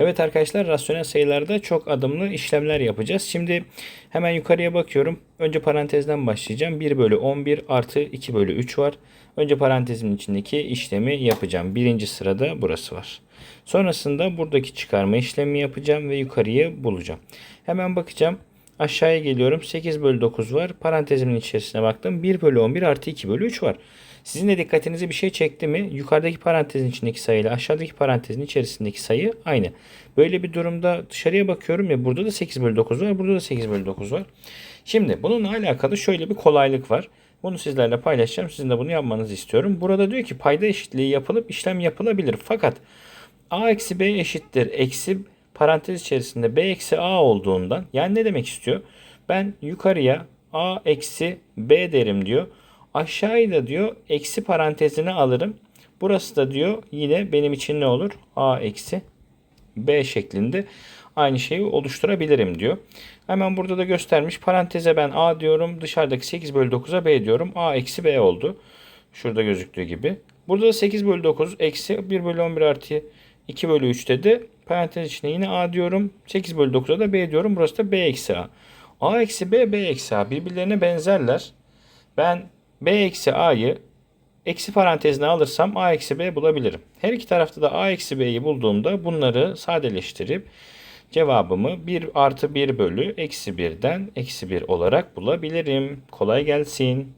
Evet arkadaşlar rasyonel sayılarda çok adımlı işlemler yapacağız. Şimdi hemen yukarıya bakıyorum. Önce parantezden başlayacağım. 1 bölü 11 artı 2 bölü 3 var. Önce parantezimin içindeki işlemi yapacağım. Birinci sırada burası var. Sonrasında buradaki çıkarma işlemi yapacağım ve yukarıyı bulacağım. Hemen bakacağım. Aşağıya geliyorum. 8 bölü 9 var. Parantezimin içerisine baktım. 1 bölü 11 artı 2 bölü 3 var. Sizin de dikkatinizi bir şey çekti mi? Yukarıdaki parantezin içindeki sayıyla aşağıdaki parantezin içerisindeki sayı aynı. Böyle bir durumda dışarıya bakıyorum ya burada da 8 bölü 9 var. Burada da 8 bölü 9 var. Şimdi bununla alakalı şöyle bir kolaylık var. Bunu sizlerle paylaşacağım. Sizin de bunu yapmanızı istiyorum. Burada diyor ki payda eşitliği yapılıp işlem yapılabilir. Fakat a eksi b eşittir eksi parantez içerisinde b eksi a olduğundan yani ne demek istiyor? Ben yukarıya a eksi b derim diyor. Aşağıyı da diyor eksi parantezine alırım. Burası da diyor yine benim için ne olur? a eksi b şeklinde aynı şeyi oluşturabilirim diyor. Hemen burada da göstermiş. Paranteze ben a diyorum. Dışarıdaki 8 bölü 9'a b diyorum. a eksi b oldu. Şurada gözüktüğü gibi. Burada da 8 bölü 9 eksi 1 bölü 11 artı 2 bölü 3 dedi. Parantez içine yine a diyorum. 8 bölü 9'a da b diyorum. Burası da b eksi a. a eksi b, b eksi a birbirlerine benzerler. Ben b eksi a'yı eksi parantezine alırsam a eksi b bulabilirim. Her iki tarafta da a eksi b'yi bulduğumda bunları sadeleştirip cevabımı 1 artı 1 bölü eksi 1'den eksi 1 olarak bulabilirim. Kolay gelsin.